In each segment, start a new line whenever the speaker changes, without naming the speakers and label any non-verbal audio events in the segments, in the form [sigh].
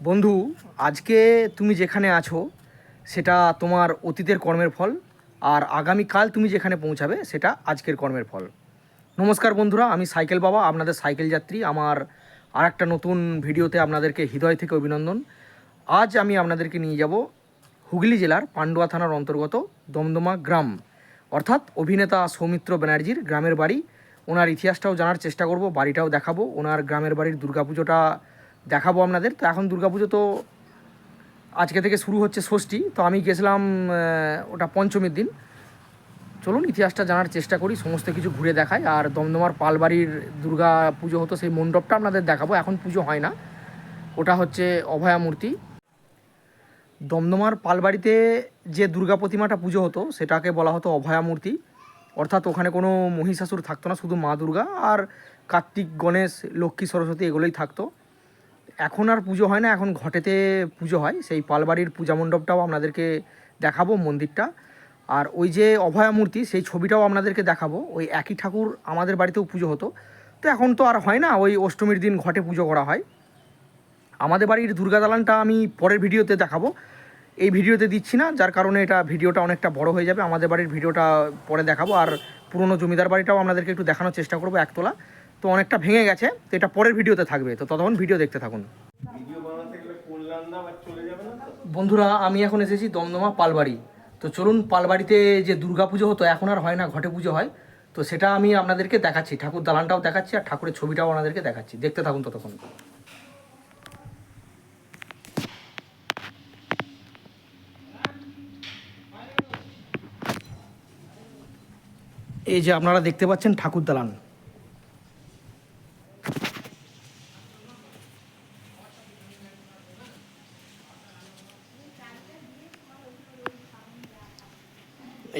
বন্ধু, আজকে তুমি যেখানে আছো, সেটা তোমার অতীতের কর্মের ফল, আর আগামীকাল তুমি যেখানে পৌঁছাবে, সেটা আজকের কর্মের ফল। নমস্কার বন্ধুরা, আমি সাইকেল বাবা, আপনাদের সাইকেল যাত্রী। আমার আর একটা নতুন ভিডিওতে আপনাদেরকে হৃদয় থেকে অভিনন্দন। আজ আমি আপনাদেরকে নিয়ে যাব হুগলি জেলার পান্ডুয়া থানার অন্তর্গত দমদমা গ্রাম। অর্থাৎ অভিনেতা সৌমিত্র ব্যানার্জির গ্রামের বাড়ি। ওনার ইতিহাসটাও জানার চেষ্টা করব, বাড়িটাও দেখাবো। ওনার গ্রামের বাড়ির দুর্গাপুজোটা দেখাবো আপনাদের। তো এখন দুর্গাপুজো তো আজকে থেকে শুরু হচ্ছে ষষ্ঠী। তো আমি গেছিলাম ওটা পঞ্চমীর দিন। চলুন, ইতিহাসটা জানার চেষ্টা করি, সমস্ত কিছু ঘুরে দেখাই। আর দমদমার পালবাড়ির দুর্গা পুজো হতো, সেই মণ্ডপটা আপনাদের দেখাবো। এখন পুজো হয় না। ওটা হচ্ছে অভয়া মূর্তি। দমদমার পালবাড়িতে যে দুর্গা প্রতিমাটা পুজো হতো, সেটাকে বলা হতো অভয়া মূর্তি। অর্থাৎ ওখানে কোনো মহিষাসুর থাকতো না, শুধু মা দুর্গা। আর কার্তিক, গণেশ, লক্ষ্মী, সরস্বতী, এগুলোই থাকতো। এখন আর পুজো হয় না, এখন ঘটেতে পুজো হয়। সেই পালবাড়ির পূজা মণ্ডপটাও আপনাদেরকে দেখাবো মন্দিরটা। আর ওই যে অভয়া মূর্তি, সেই ছবিটাও আপনাদেরকে দেখাবো। ওই একই ঠাকুর আমাদের বাড়িতেও পুজো হতো। তো এখন তো আর হয় না, ওই অষ্টমীর দিন ঘটে পুজো করা হয়। আমাদের বাড়ির দুর্গা দালানটা আমি পরের ভিডিওতে দেখাবো। এই ভিডিওতে দিচ্ছি না, যার কারণে এটা ভিডিওটা অনেকটা বড় হয়ে যাবে। আমাদের বাড়ির ভিডিওটা পরে দেখাবো। আর পুরনো জমিদার বাড়িটাও আপনাদেরকে একটু দেখানোর চেষ্টা করব একতলা। তো অনেকটা ভেঙে গেছে, তো এটা পরের ভিডিওতে থাকবে। তো ততক্ষণ ভিডিও দেখতে থাকুন। বন্ধুরা, আমি এখন এসেছি দমদমা পালবাড়ি। তো চলুন, পালবাড়িতে যে দুর্গা পুজো হতো, এখন আর হয় না, ঘটে পুজো হয়। তো সেটা আমি আপনাদেরকে দেখাচ্ছি, ঠাকুর দালানটাও দেখাচ্ছি, আর ঠাকুরের ছবিটাও আপনাদেরকে দেখাচ্ছি। দেখতে থাকুন ততক্ষণ। এই যে আপনারা দেখতে পাচ্ছেন ঠাকুর দালান।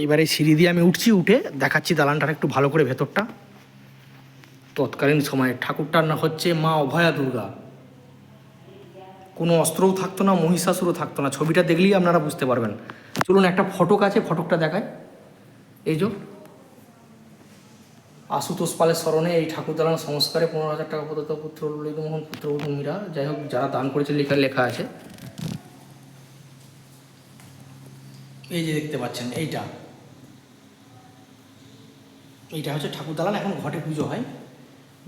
এইবারে সিঁড়ি দিয়ে আমি উঠছি, উঠে দেখাচ্ছি দালানটা একটু ভালো করে ভেতরটা। তৎকালীন সময়ে ঠাকুরটার না হচ্ছে মা অভয়া দুর্গা। কোনো অস্ত্রও থাকতো না, মহিষাসুরও থাকতো না। ছবিটা দেখলেই আপনারা বুঝতে পারবেন। চলুন একটা ফটক আছে, ফটকটা দেখায় এই যে আশুতোষ পালের স্মরণে এই ঠাকুর দালান সংস্কারে পনেরো হাজার টাকা প্রদত্ত পুত্র ললিতমোহন পুত্রবধূ মীরা যাই হোক, যারা দান করেছে, লেখা লেখা আছে। এই যে দেখতে পাচ্ছেন, এইটা। এইটা হচ্ছে ঠাকুর দালান, এখন ঘটে পুজো হয়,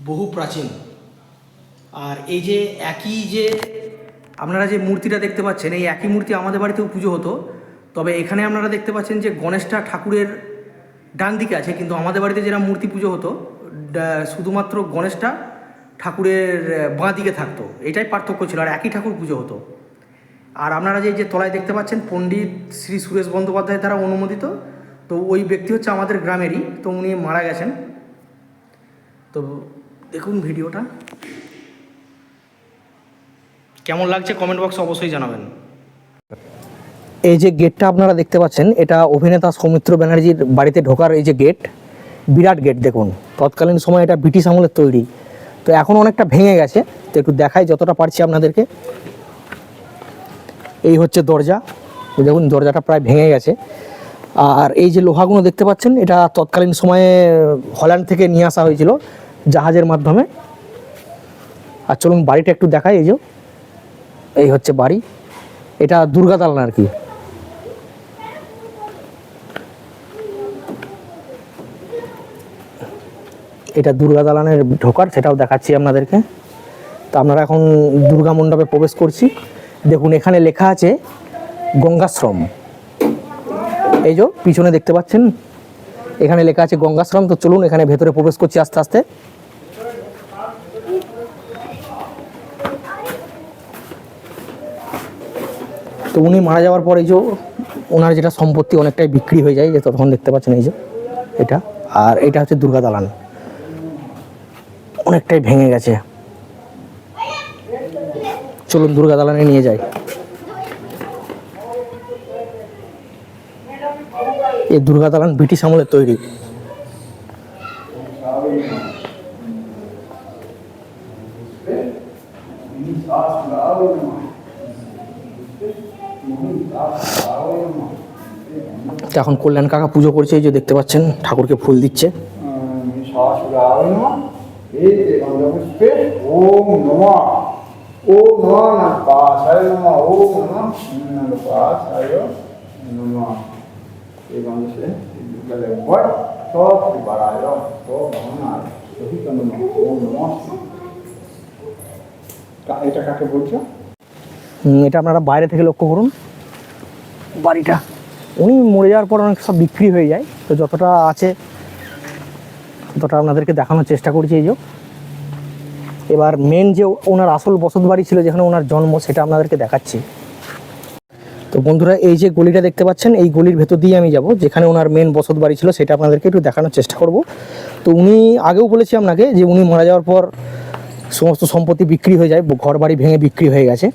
বহু প্রাচীন। আর এই যে একই যে, আপনারা যে মূর্তিটা দেখতে পাচ্ছেন, এই একই মূর্তি আমাদের বাড়িতেও পুজো হতো, তবে এখানে আপনারা দেখতে পাচ্ছেন যে গণেশটা ঠাকুরের ডান দিকে আছে, কিন্তু আমাদের বাড়িতে যেটা মূর্তি পুজো হতো শুধুমাত্র গণেশটা ঠাকুরের বাঁ দিকে থাকতো, এটাই পার্থক্য ছিল, আর একই ঠাকুর পুজো হতো। আর আপনারা যে যে তলায় দেখতে পাচ্ছেন, পণ্ডিত শ্রী সুরেশ বন্দ্যোপাধ্যায় দ্বারা অনুমোদিত তো ওই ব্যক্তি হচ্ছে আমাদের গ্রামেরই, তো উনি মারা গেছেন। তো দেখুন ভিডিওটা। কেমন লাগছে কমেন্ট বক্সে অবশ্যই জানাবেন। এই যে গেটটা আপনারা দেখতে পাচ্ছেন, এটা অভিনেতা সৌমিত্র ব্যানার্জির বাড়িতে ঢোকার এই যে গেট বিরাট গেট দেখুন। তৎকালীন সময় এটা ব্রিটিশ আমলের তৈরি। তো এখন অনেকটা ভেঙে গেছে, তো একটু দেখাই যতটা পারছি আপনাদেরকে। এই হচ্ছে দরজা। দেখুন, দরজাটা প্রায় ভেঙে গেছে। আর এই যে লোহাগুলো দেখতে পাচ্ছেন, এটা তৎকালীন সময়ে হল্যান্ড থেকে নিয়ে আসা হয়েছিল জাহাজের মাধ্যমে। আর চলুন বাড়িটা একটু দেখাই, এই যে। এই হচ্ছে বাড়ি। এটা দুর্গা দালান আর কি। এটা দুর্গা দালানের ঢোকার, সেটাও দেখাচ্ছি আপনাদেরকে। তো আপনারা এখন দুর্গা মণ্ডপে প্রবেশ করছি। দেখুন, এখানে লেখা আছে গঙ্গাশ্রম। এই যে পিছনে দেখতে পাচ্ছেন, এখানে লেখা আছে গঙ্গাশ্রম। তো চলুন এখানে ভেতরে প্রবেশ করছি আস্তে আস্তে। তো উনি মারা যাওয়ার পর এই যে ওনার যেটা সম্পত্তি অনেকটাই বিক্রি হয়ে যায়, যে তখন দেখতে পাচ্ছেন এই যে এটা। আর এটা হচ্ছে দুর্গা দালান। অনেকটাই ভেঙে গেছে। চলুন দুর্গা দালানে নিয়ে যাই। এই দুর্গা দালান ব্রিটিশ আমলের তৈরি। এখন কল্যাণ কাকা পুজো করছে, এই যে দেখতে পাচ্ছেন, ঠাকুরকে ফুল দিচ্ছে।
নমঃ নমঃ নমঃ নমঃ গেলে এটা কাকে বলছো?
এটা আপনারা বাইরে থেকে লক্ষ্য করুন। বাড়িটা। উনি মরে যাওয়ার পর অনেক সব বিক্রি হয়ে যায়। তো যতটা আছে, ততটা আপনাদেরকে দেখানোর চেষ্টা করছি এই যে। এবার মেন যে ওনার আসল বসত বাড়ি ছিল যেখানে ওনার জন্ম, সেটা আপনাদেরকে দেখাচ্ছি। তো বন্ধুরা, এই যে গলিটা দেখতে পাচ্ছেন, এই গলির ভেতর দিয়ে আমি যাব, যেখানে ওনার মেন বসত বাড়ি ছিল, সেটা আপনাদেরকে একটু দেখানোর চেষ্টা করব। তো উনি, আগেও বলেছি আপনাকে যে উনি মারা যাওয়ার পর সমস্ত সম্পত্তি বিক্রি হয়ে যায় ঘর বাড়ি ভেঙে বিক্রি হয়ে গেছে।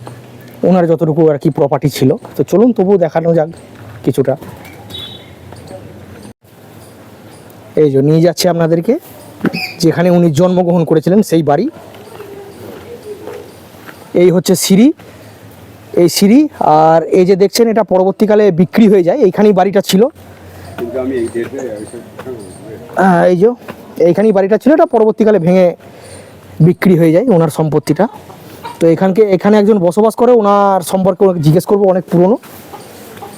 ওনার যতটুকু আর কি প্রপার্টি ছিল। তো চলুন, তবুও দেখানো যাক কিছুটা। এই যে নিয়ে যাচ্ছে আপনাদেরকে, যেখানে উনি জন্মগ্রহণ করেছিলেন, সেই বাড়ি। এই হচ্ছে সিঁড়ি। এই সিঁড়ি, আর এই যে দেখছেন, এটা পরবর্তীকালে বিক্রি হয়ে যায়। এইখানেই বাড়িটা ছিল। হ্যাঁ এই যে, এইখানেই বাড়িটা ছিল। এটা পরবর্তীকালে ভেঙে বিক্রি হয়ে যায় ওনার সম্পত্তিটা। তো এখানকে, এখানে একজন বসবাস করে, ওনার সম্পর্কে জিজ্ঞেস করব, অনেক পুরনো।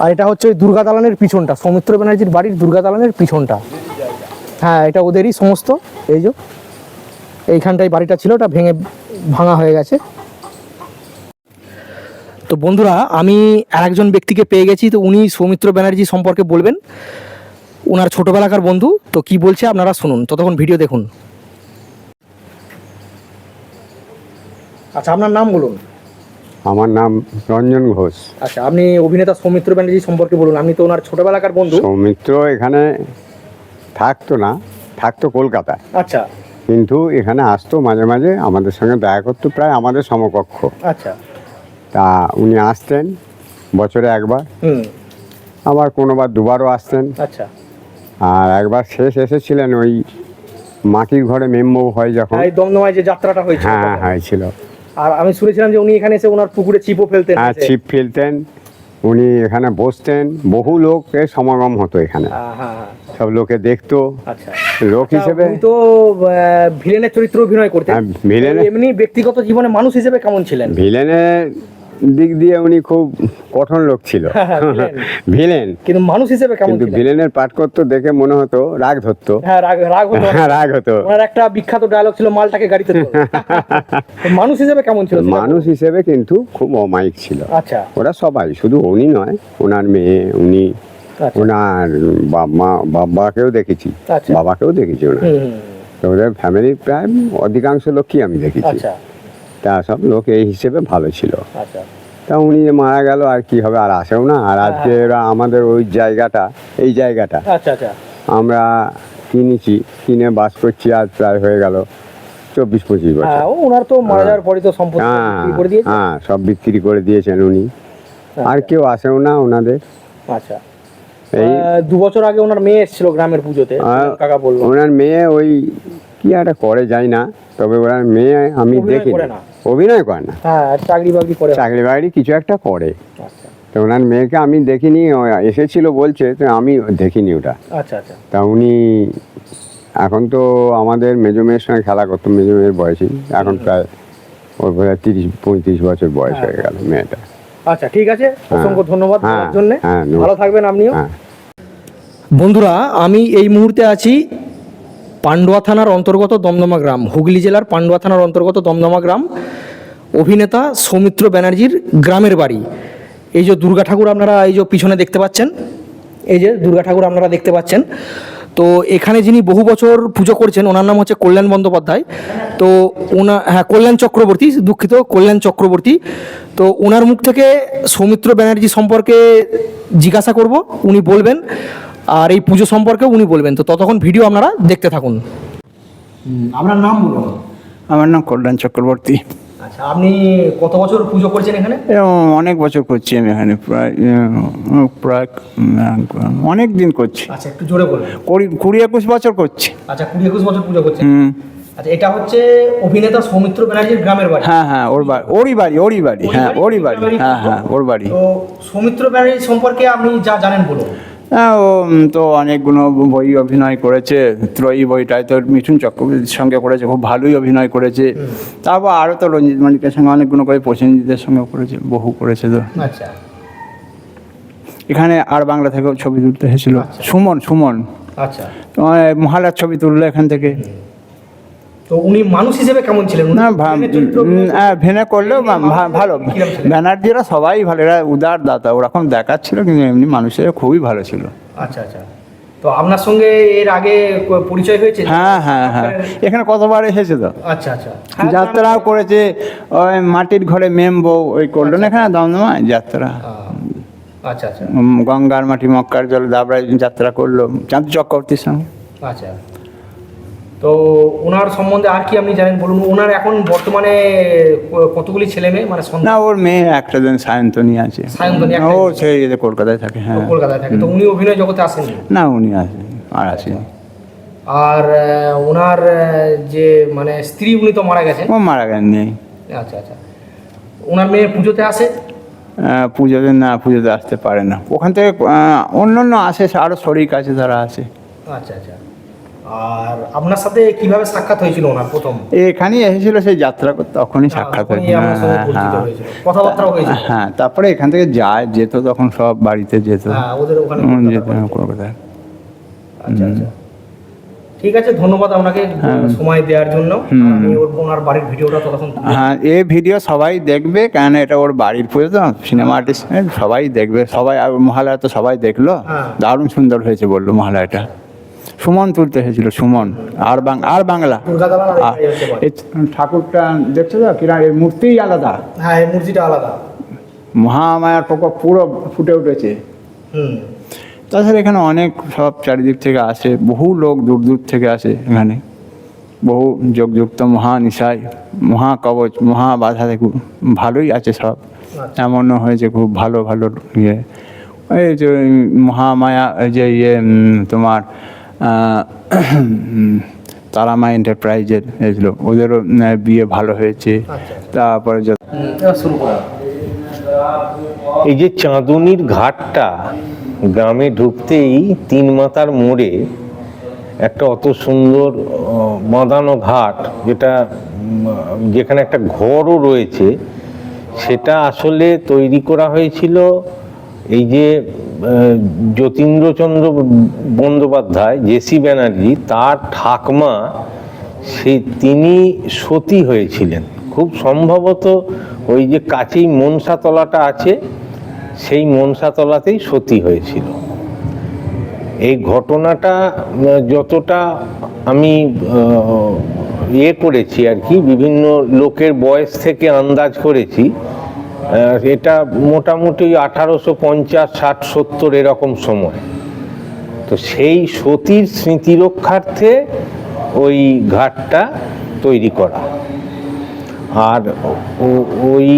আর এটা হচ্ছে ওই দুর্গা দালানের পিছনটা, সৌমিত্র ব্যানার্জির বাড়ির দুর্গা দালানের পিছনটা। হ্যাঁ এটা ওদেরই সমস্ত, এই যে। এইখানটায় বাড়িটা ছিল, ওটা ভেঙে ভাঙা হয়ে গেছে। তো বন্ধুরা আমি আর একজন ব্যক্তিকে পেয়ে গেছি তো উনি সৌমিত্র ব্যানার্জি সম্পর্কে বলবেন। ওনার ছোটোবেলাকার বন্ধু তো কি বলছে আপনারা শুনুন ততক্ষণ ভিডিও দেখুন। আচ্ছা আপনার নাম বলুন।
আমার নাম রঞ্জন ঘোষ।
আচ্ছা আপনি অভিনেতা সৌমিত্র ব্যানার্জি সম্পর্কে বলুন আপনি তো ওনার ছোটবেলাকার বন্ধু।
সৌমিত্র এখানে থাকতো না থাকতো কলকাতায়।
আচ্ছা।
কিন্তু এখানে আসতো মাঝে মাঝে আমাদের সঙ্গে দেখা করতো প্রায় আমাদের সমকক্ষ।
আচ্ছা।
তা উনি আসতেন বছরে একবার। আবার কোনোবার দুবারও আসতেন।
আচ্ছা।
আর একবার শেষ এসেছিলেন ওই মাটির ঘরে মেম্বো হয় যখন।
এই দমদমায় যে যাত্রাটা হয়েছিল।
হ্যাঁ
তখন।
হয়েছিল।
আর আমি শুনেছিলাম যে উনি এখানে এসে ওনার পুকুরে চিপও ফেলতেন
হ্যাঁ। ছিপ ফেলতেন। উনি এখানে বসতেন। বহু লোকের সমাগম হতো এখানে।
হ্যাঁ হ্যাঁ হ্যাঁ,
সব লোকে দেখতো।
আচ্ছা।
লোক হিসেবে
তো ভিলেনের চরিত্র অভিনয় করতেন।
হ্যাঁ, ভিলেনে-
এমনি ব্যক্তিগত জীবনে মানুষ হিসেবে কেমন ছিলেন?
ভিলেনের দিক দিয়ে উনি খুব কঠোর লোক ছিল।
হ্যাঁ, ভিলেন।
ভিলেন
কিন্তু মানুষ হিসেবে কেমন
কিন্তু ভিলেনের পাঠ করতো দেখে মনে হতো রাগ ধরতো।
হ্যাঁ রাগ রাগ হতো।
হ্যাঁ, রাগ হতো।
ওনার একটা বিখ্যাত ডায়লগ ছিল মালটাকে গাড়িতে [laughs] তো মানুষ হিসেবে কেমন ছিল?
মানুষ হিসেবে কিন্তু খুব অমায়িক ছিল।
আচ্ছা।
ওরা সবাই শুধু উনি নয় ওনার মেয়ে উনি
আচ্ছা।
ওনার বাবা বাবাকেও দেখেছি।
আচ্ছা।
বাবাকেও দেখেছি ওনার। তো ওদের ফ্যামিলির প্রায় অধিকাংশ লোকই আমি দেখেছি।
আচ্ছা।
তা সব লোক এই হিসেবে ভালো ছিল।
আচ্ছা।
তা উনি মারা গেল আর কি হবে আর আসেও না। আর আজকে এরা আমাদের ওই জায়গাটা এই জায়গাটা।
আচ্ছা আচ্ছা।
আমরা কিনেছি কিনে বাস করছি আজ প্রায় হয়ে গেল চব্বিশ পঁচিশ বছর।
হ্যাঁ ওনার তো মারা যাওয়ার পরে তো সম্পত্তি
হ্যাঁ হ্যাঁ সব বিক্রি করে দিয়েছেন উনি। আর। কেউ আসেও না ওনাদের।
আচ্ছা।
এই
দু বছর আগে ওনার মেয়ে এসেছিল গ্রামের পুজোতে কাকা বলল
ওনার মেয়ে ওই কি একটা করে যায় না। তবে ওনার মেয়ে আমি
অভিনয়
দেখি
না।
অভিনয় করে না?
হ্যাঁ চাকরি বাকরি করে।
চাকরি বাকরি কিছু একটা করে।
আচ্ছা।
তো ওনার মেয়েকে আমি দেখিনি এসেছিল বলছে তো আমি দেখিনি ওটা।
আচ্ছা আচ্ছা।
তা উনি এখন তো আমাদের মেজো মেয়ের সঙ্গে খেলা করতো মেজো মেয়ের বয়সী। এখন প্রায় ওর বোধ তিরিশ পঁয়ত্রিশ বছর বয়স হয়ে। গেল মেয়েটা।
আচ্ছা ঠিক আছে। অসংখ্য ধন্যবাদ
হ্যাঁ,
জন্য।
হ্যাঁ,
ভালো থাকবেন আপনিও।
হ্যাঁ।
বন্ধুরা আমি এই মুহূর্তে আছি পান্ডুয়া থানার অন্তর্গত দমদমা গ্রাম। হুগলি জেলার পান্ডুয়া থানার অন্তর্গত দমদমা গ্রাম। অভিনেতা সৌমিত্র ব্যানার্জির গ্রামের বাড়ি। এই যে দুর্গা ঠাকুর আপনারা এই যে পিছনে দেখতে পাচ্ছেন, এই যে দুর্গা ঠাকুর আপনারা দেখতে পাচ্ছেন। তো এখানে যিনি বহু বছর পুজো করছেন, ওনার নাম হচ্ছে কল্যাণ বন্দ্যোপাধ্যায়। তো ওনা হ্যাঁ কল্যাণ চক্রবর্তী, দুঃখিত, কল্যাণ চক্রবর্তী। তো ওনার মুখ থেকে সৌমিত্র ব্যানার্জি সম্পর্কে জিজ্ঞাসা করব, উনি বলবেন। আর এই পুজো সম্পর্কে উনি বলবেন। তো ততক্ষণ ভিডিও আপনারা দেখতে থাকুন। আপনার নাম বলুন।
আমার নাম কল্যাণ চক্রবর্তী।
আচ্ছা আপনি কত বছর পুজো করছেন এখানে?
অনেক বছর করছি আমি এখানে প্রায় প্রায় অনেক দিন করছি।
আচ্ছা একটু জোরে বলুন।
কুড়ি কুড়ি একুশ বছর করছি।
আচ্ছা কুড়ি একুশ বছর পুজো করছেন।
হুম।
আচ্ছা এটা হচ্ছে অভিনেতা সৌমিত্র ব্যানার্জির গ্রামের বাড়ি?
হ্যাঁ হ্যাঁ ওর বাড়ি ওরই বাড়ি ওরই বাড়ি হ্যাঁ ওরই বাড়ি হ্যাঁ হ্যাঁ ওর বাড়ি।
তো সৌমিত্র ব্যানার্জি সম্পর্কে আপনি যা জানেন বলুন।
তো অনেকগুলো বই অভিনয় করেছে। ত্রয়ী বইটায় তো মিঠুন চক্রবর্তীর সঙ্গে করেছে খুব ভালোই অভিনয় করেছে। তারপর আরও তো রঞ্জিত মালিকের সঙ্গে অনেকগুলো করে প্রসেনজিতের সঙ্গে করেছে বহু করেছে তো।
আচ্ছা।
এখানে আর বাংলা থেকেও ছবি তুলতে এসেছিল। সুমন সুমন।
আচ্ছা।
মহালার ছবি তুললো এখান থেকে।
তো উনি মানুষ হিসেবে কেমন ছিলেন?
না
ভেনে
হ্যাঁ, ভেনে করলেও ভালো। ব্যানার্জিরা সবাই ভালো এরা উদার দাতা ওরকম দেখাচ্ছিল কিন্তু এমনি মানুষের খুবই ভালো ছিল।
আচ্ছা আচ্ছা। তো আপনার সঙ্গে এর আগে পরিচয় হয়েছে?
হ্যাঁ হ্যাঁ হ্যাঁ। এখানে কতবার এসেছে তো?
আচ্ছা আচ্ছা। হ্যাঁ,
যাত্রাও করেছে ওই মাটির ঘরে মেম বউ ওই করল না এখানে দমদমায়? যাত্রা।
আচ্ছা আচ্ছা।
গঙ্গার মাটি মক্কার জল দাবড়ায় যাত্রা করল। চাঁদ চক্রবর্তীর সঙ্গে।
আচ্ছা। তো ওনার সম্বন্ধে আর কি আপনি জানেন বলুন? ওনার এখন বর্তমানে কতগুলি ছেলে মেয়ে? মানে
না ওর মেয়ে একটা দিন সায়ন্তনী আছে।
সায়ন্তনী
ও। সেই ইয়েতে কলকাতায় থাকে হ্যাঁ।
কলকাতায় থাকে। তো উনি অভিনয় জগতে আসেননি
না উনি আসেন আর আসেনি
আর ওনার যে মানে স্ত্রী উনি তো মারা গেছেন?
ও মারা গেন নেই।
আচ্ছা আচ্ছা। ওনার মেয়ে পুজোতে আসে?
পুজোতে না পুজোতে আসতে পারে না। ওখান থেকে অন্য অন্য আসে আরও শরিক আছে তারা আসে
আচ্ছা আচ্ছা। আর আপনার সাথে কীভাবে সাক্ষাৎ হয়েছিল ওনার প্রথম?
এখানেই এসেছিল সেই যাত্রা করতে তখনই সাক্ষাৎ
তখনই
হয়েছিল। হ্যাঁ, হ্যাঁ।
হয়েছিল। কথাবার্তাও
হ্যাঁ তারপরে এখান থেকে যায় যেত তখন সব বাড়িতে যেত।
হ্যাঁ ওদের ওখানে
যেত কলকাতায়
আচ্ছা আচ্ছা। ঠিক আছে ধন্যবাদ আপনাকে সময় দেওয়ার জন্য। আমি ওর ওনার বাড়ির ভিডিওটা তখন
হ্যাঁ এই ভিডিও সবাই দেখবে কেন এটা ওর বাড়ির পুজো তো সিনেমা আর্টিস্ট সবাই দেখবে। সবাই আর মহালয়া তো সবাই দেখল।
হ্যাঁ।
দারুণ সুন্দর হয়েছে বলল মহালয়াটা। সুমন তুলতে হয়েছিল সুমন। আর বাং আর বাংলা। ঠাকুরটা দেখছ তো কিনা? এই মূর্তিই আলাদা।
হ্যাঁ এই মূর্তিটা আলাদা।
মহামায়ার প্রকোপ পুরো ফুটে উঠেছে। তাছাড়া এখানে অনেক সব চারিদিক থেকে আসে বহু লোক দূর দূর থেকে আসে এখানে। বহু যোগযুক্ত মহানিশাই মহাকবচ মহাবাধা থেকে ভালোই আছে সব। এমনও হয়েছে খুব ভালো ভালো ইয়ে। এই যে মহামায়া এই যে ইয়ে তোমার [clears throat] তারামা এন্টারপ্রাইজের এগুলো ওদেরও বিয়ে ভালো হয়েছে। তারপরে
শুরু করা।
এই যে চাঁদুনির ঘাটটা গ্রামে ঢুকতেই তিন মাতার মোড়ে একটা অত সুন্দর বাঁধানো ঘাট যেটা যেখানে একটা ঘরও রয়েছে সেটা আসলে তৈরি করা হয়েছিল এই যে যতীন্দ্রচন্দ্র বন্দ্যোপাধ্যায় জেসি ব্যানার্জি, তার ঠাকমা সে তিনি সতী হয়েছিলেন। খুব সম্ভবত ওই যে কাছেই মনসাতলাটা আছে, সেই মনসাতলাতেই সতী হয়েছিল। এই ঘটনাটা যতটা আমি ইয়ে করেছি আর কি, বিভিন্ন লোকের বয়স থেকে আন্দাজ করেছি এটা মোটামুটি আঠারোশো পঞ্চাশ, ষাট, সত্তর এরকম সময়। তো সেই সতীর স্মৃতি রক্ষার্থে ওই ঘাটটা তৈরি করা। আর ওই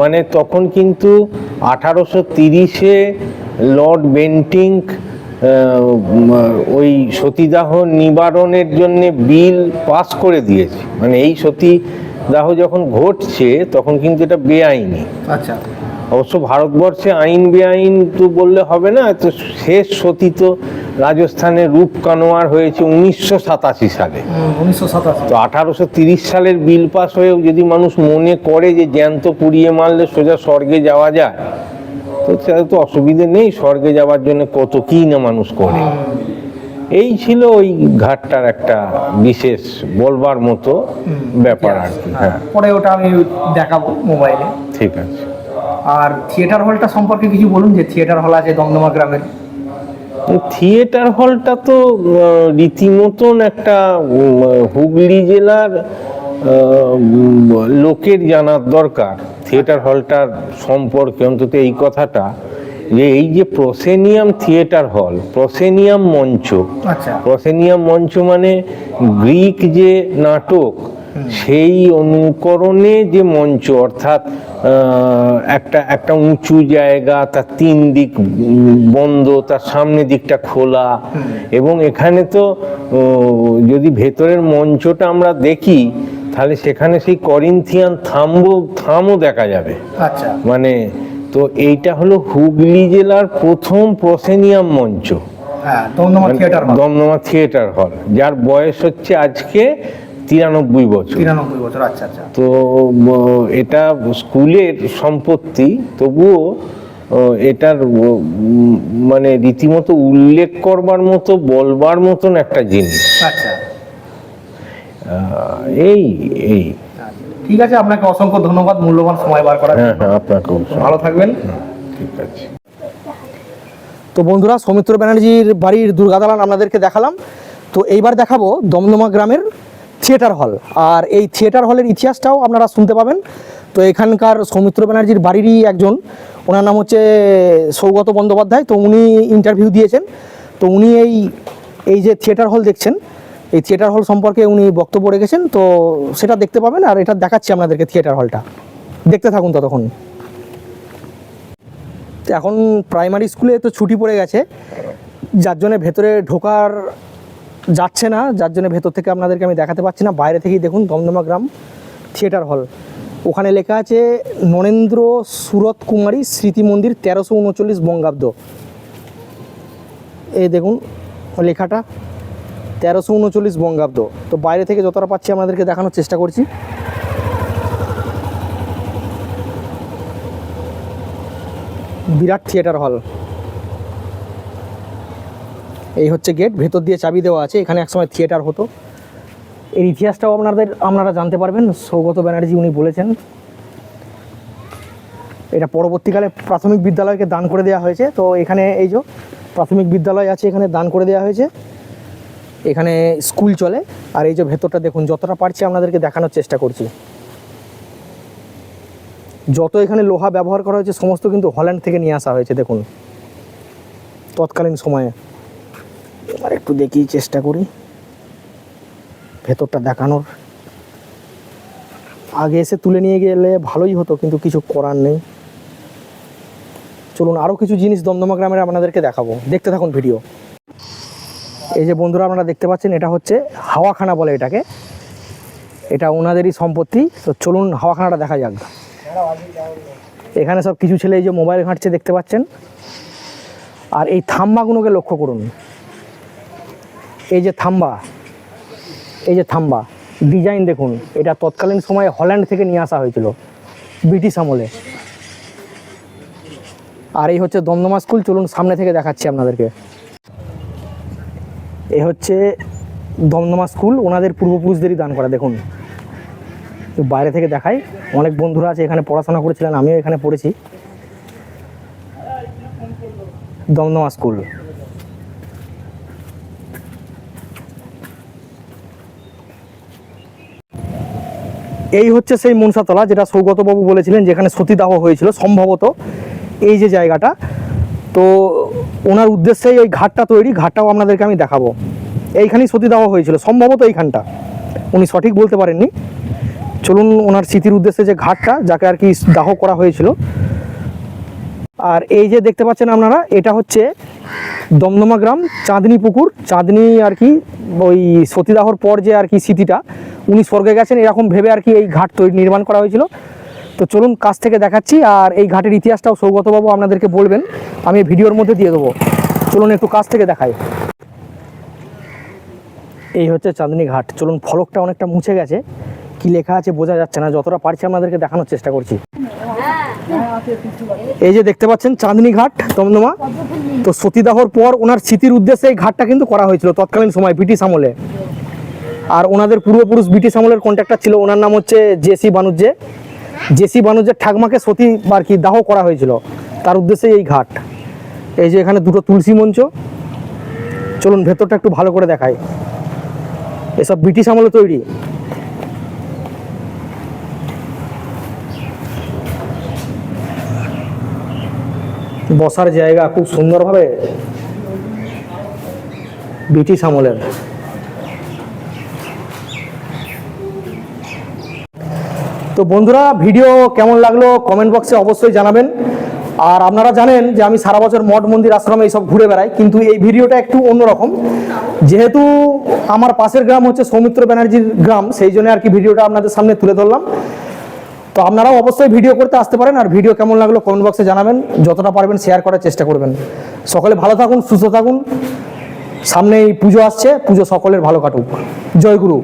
মানে তখন কিন্তু আঠারোশো তিরিশে লর্ড বেন্টিং ওই সতীদাহ নিবারণের জন্য বিল পাস করে দিয়েছে। মানে এই সতীদাহ যখন ঘটছে তখন কিন্তু এটা বেআইনি।
আচ্ছা।
অবশ্য ভারতবর্ষে আইন বেআইন তো বললে হবে না তো শেষ সতী তো রাজস্থানে রূপ কানোয়ার হয়েছে উনিশশো সাতাশি সালে। তো আঠারোশো তিরিশ সালের বিল পাস হয়েও যদি মানুষ মনে করে যে জ্যান্ত পুড়িয়ে মারলে সোজা স্বর্গে যাওয়া যায় তো সেটা তো অসুবিধে নেই স্বর্গে যাওয়ার জন্য কত কি না মানুষ করে। এই ছিল ওই ঘাটটার একটা বিশেষ বলবার মতো ব্যাপার আর কি হ্যাঁ।
পরে ওটা আমি দেখাবো মোবাইলে।
ঠিক আছে।
আর থিয়েটার হলটা সম্পর্কে কিছু বলুন যে থিয়েটার হল আছে দমদমা গ্রামের?
থিয়েটার হলটা তো রীতিমতন একটা হুগলি জেলার লোকের জানার দরকার। থিয়েটার হলটার সম্পর্কে অন্তত এই কথাটা যে এই যে প্রসেনিয়াম থিয়েটার হল প্রসেনিয়াম মঞ্চ
আচ্ছা।
প্রসেনিয়াম মঞ্চ মানে গ্রিক যে নাটক সেই অনুকরণে যে মঞ্চ অর্থাৎ একটা একটা উঁচু জায়গা তার তিন দিক বন্ধ তার সামনে দিকটা খোলা এবং এখানে তো যদি ভেতরের মঞ্চটা আমরা দেখি তাহলে সেখানে সেই করিন্থিয়ান থাম্ব থামও দেখা যাবে।
আচ্ছা।
মানে তো এইটা হলো হুগলি জেলার প্রথম প্রসেনিয়াম মঞ্চ।
হ্যাঁ দমদমা থিয়েটার হল।
দমদমা থিয়েটার হল যার বয়স হচ্ছে আজকে তিরানব্বই বছর।
তিরানব্বই বছর আচ্ছা আচ্ছা।
তো এটা স্কুলের সম্পত্তি তবুও এটার মানে রীতিমতো উল্লেখ করবার মতো বলবার মতন একটা জিনিস।
আচ্ছা।
এই এই।
ঠিক আছে আপনাকে অসংখ্য ধন্যবাদ মূল্যবান সময় বার করার
হ্যাঁ হ্যাঁ আপনাকেও
ভালো থাকবেন।
ঠিক আছে।
তো বন্ধুরা সৌমিত্র ব্যানার্জির বাড়ির দুর্গা দালান আপনাদেরকে দেখালাম। তো এইবার দেখাবো দমদমা গ্রামের থিয়েটার হল। আর এই থিয়েটার হলের ইতিহাসটাও আপনারা শুনতে পাবেন। তো এখানকার সৌমিত্র ব্যানার্জির বাড়িরই একজন ওনার নাম হচ্ছে সৌগত বন্দ্যোপাধ্যায়। তো উনি ইন্টারভিউ দিয়েছেন। তো উনি এই এই যে থিয়েটার হল দেখছেন এই থিয়েটার হল সম্পর্কে উনি বক্তব্য রেখেছেন, তো সেটা দেখতে পাবেন আর এটা দেখাচ্ছি আপনাদেরকে থিয়েটার হলটা। দেখতে থাকুন ততক্ষণ। এখন প্রাইমারি স্কুলে তো ছুটি পড়ে গেছে, যার জন্য ভেতরে ঢোকার যাচ্ছে না, যার জন্য ভেতর থেকে আপনাদেরকে আমি দেখাতে পাচ্ছি না, বাইরে থেকেই দেখুন দমদমা গ্রাম থিয়েটার হল। ওখানে লেখা আছে, নরেন্দ্র সুরত কুমারী স্মৃতি মন্দির তেরোশো উনচল্লিশ বঙ্গাব্দ। এই দেখুন লেখাটা। তেরোশো উনচল্লিশ বঙ্গাব্দ। তো বাইরে থেকে যতটা পাচ্ছি আপনাদেরকে দেখানোর চেষ্টা করছি। বিরাট থিয়েটার হল। এই হচ্ছে গেট, ভেতর দিয়ে চাবি দেওয়া আছে। এখানে একসময় থিয়েটার হতো। এর ইতিহাসটাও আপনাদের, আপনারা জানতে পারবেন। সৌগত ব্যানার্জি উনি বলেছেন। এটা পরবর্তীকালে প্রাথমিক বিদ্যালয়কে দান করে দেওয়া হয়েছে। তো এখানে এই যে প্রাথমিক বিদ্যালয় আছে, এখানে দান করে দেওয়া হয়েছে। এখানে স্কুল চলে। আর এই যে ভেতরটা দেখুন, যতটা পারছি আপনাদেরকে দেখানোর চেষ্টা করছি। যত এখানে লোহা ব্যবহার করা হয়েছে, সমস্ত কিন্তু হল্যান্ড থেকে নিয়ে আসা হয়েছে, দেখুন। তৎকালীন সময়ে। আর একটু দেখি, চেষ্টা করি। ভেতরটা দেখানোর। আগে এসে তুলে নিয়ে গেলে ভালোই হতো, কিন্তু কিছু করার নেই। চলুন আরও কিছু জিনিস দমদমা গ্রামের আপনাদেরকে দেখাবো। দেখতে থাকুন ভিডিও। এই যে বন্ধুরা আপনারা দেখতে পাচ্ছেন, এটা হচ্ছে হাওয়াখানা বলে এটাকে। এটা ওনাদেরই সম্পত্তি। তো চলুন হাওয়াখানাটা দেখা যাক। এখানে সব কিছু ছেলে এই যে মোবাইল ঘাঁটছে দেখতে পাচ্ছেন। আর এই থাম্বাগুলোকে লক্ষ্য করুন। এই যে থাম্বা, এই যে থাম্বা, ডিজাইন দেখুন। এটা তৎকালীন সময়ে হল্যান্ড থেকে নিয়ে আসা হয়েছিল, ব্রিটিশ আমলে। আর এই হচ্ছে দমদমা স্কুল, চলুন সামনে থেকে দেখাচ্ছি আপনাদেরকে। এ হচ্ছে দমদমা স্কুল, ওনাদের পূর্বপুরুষদেরই দান করা, দেখুন। বাইরে থেকে দেখাই, অনেক বন্ধুরা আছে, এখানে পড়াশোনা করেছিলেন, আমিও এখানে পড়েছি। দমদমা স্কুল। এই হচ্ছে সেই মনসাতলা, যেটা সৌগতবাবু বলেছিলেন, যেখানে সতীদাহ হয়েছিল, সম্ভবত এই যে জায়গাটা। তো ওনার উদ্দেশ্যেই এই ঘাটটা তৈরি, ঘাটটাও আপনাদেরকে আমি দেখাবো। এইখানেই সতীদাহ হয়েছিল, সম্ভবত এইখানটা। উনি সঠিক বলতে পারেননি। চলুন ওনার স্মৃতির উদ্দেশ্যে যে ঘাটটা, যাকে আর কি দাহ করা হয়েছিল। আর এই যে দেখতে পাচ্ছেন আপনারা, এটা হচ্ছে দমদমা গ্রাম, চাঁদনি পুকুর। চাঁদনি আর কি, ওই সতীদাহর পর যে আর কি স্মৃতিটা, উনি স্বর্গে গেছেন, এরকম ভেবে আর কি এই ঘাট তৈরি, নির্মাণ করা হয়েছিল। তো চলুন কাছ থেকে দেখাচ্ছি, আর এই ঘাটের ইতিহাসটাও সৌগতবাবু আপনাদেরকে বলবেন। আমি ভিডিওর মধ্যে দিয়ে দেবো। চলুন একটু কাছ থেকে দেখাই। এই হচ্ছে চাঁদনি ঘাট। চলুন ফলকটা অনেকটা মুছে গেছে। কি লেখা আছে বোঝা যাচ্ছে না। যতটা পারছি আপনাদেরকে দেখানোর চেষ্টা করছি। এই যে দেখতে পাচ্ছেন চাঁদনি ঘাট দমদমা তো সতীদাহর পর ওনার স্মৃতির উদ্দেশ্যে এই ঘাটটা কিন্তু করা হয়েছিল তৎকালীন সময় ব্রিটিশ আমলে। আর ওনাদের পূর্বপুরুষ ব্রিটিশ আমলের কন্ট্রাক্টর ছিল। ওনার নাম হচ্ছে জেসি বানুজ্জে। জেসি বানুজ্জের ঠাকমাকে সতী আর কি দাহ করা হয়েছিল? তার উদ্দেশ্যে এই ঘাট। এই যে এখানে দুটো তুলসী মঞ্চ। চলুন, ভেতরটা একটু ভালো করে দেখাই। এসব ব্রিটিশ আমলে তৈরি। বসার জায়গা খুব সুন্দরভাবে ব্রিটিশ আমলের। তো বন্ধুরা, ভিডিও কেমন লাগল কমেন্ট বক্সে অবশ্যই জানাবেন। আর আপনারা জানেন যে আমি সারা বছর মঠ, মন্দির, আশ্রমে এইসব ঘুরে বেড়াই, কিন্তু এই ভিডিওটা একটু অন্যরকম। যেহেতু আমার পাশের গ্রাম হচ্ছে সৌমিত্র ব্যানার্জির গ্রাম, সেই জন্য আর কি ভিডিওটা আপনাদের সামনে তুলে ধরলাম। তো আপনারাও অবশ্যই ভিডিও করতে আসতে পারেন, আর ভিডিও কেমন লাগল কমেন্ট বক্সে জানাবেন। যতটা পারবেন শেয়ার করার চেষ্টা করবেন। সকলে ভালো থাকুন, সুস্থ থাকুন। সামনে এই পুজো আসছে, পুজো সকলের ভালো কাটুক। জয় গুরু।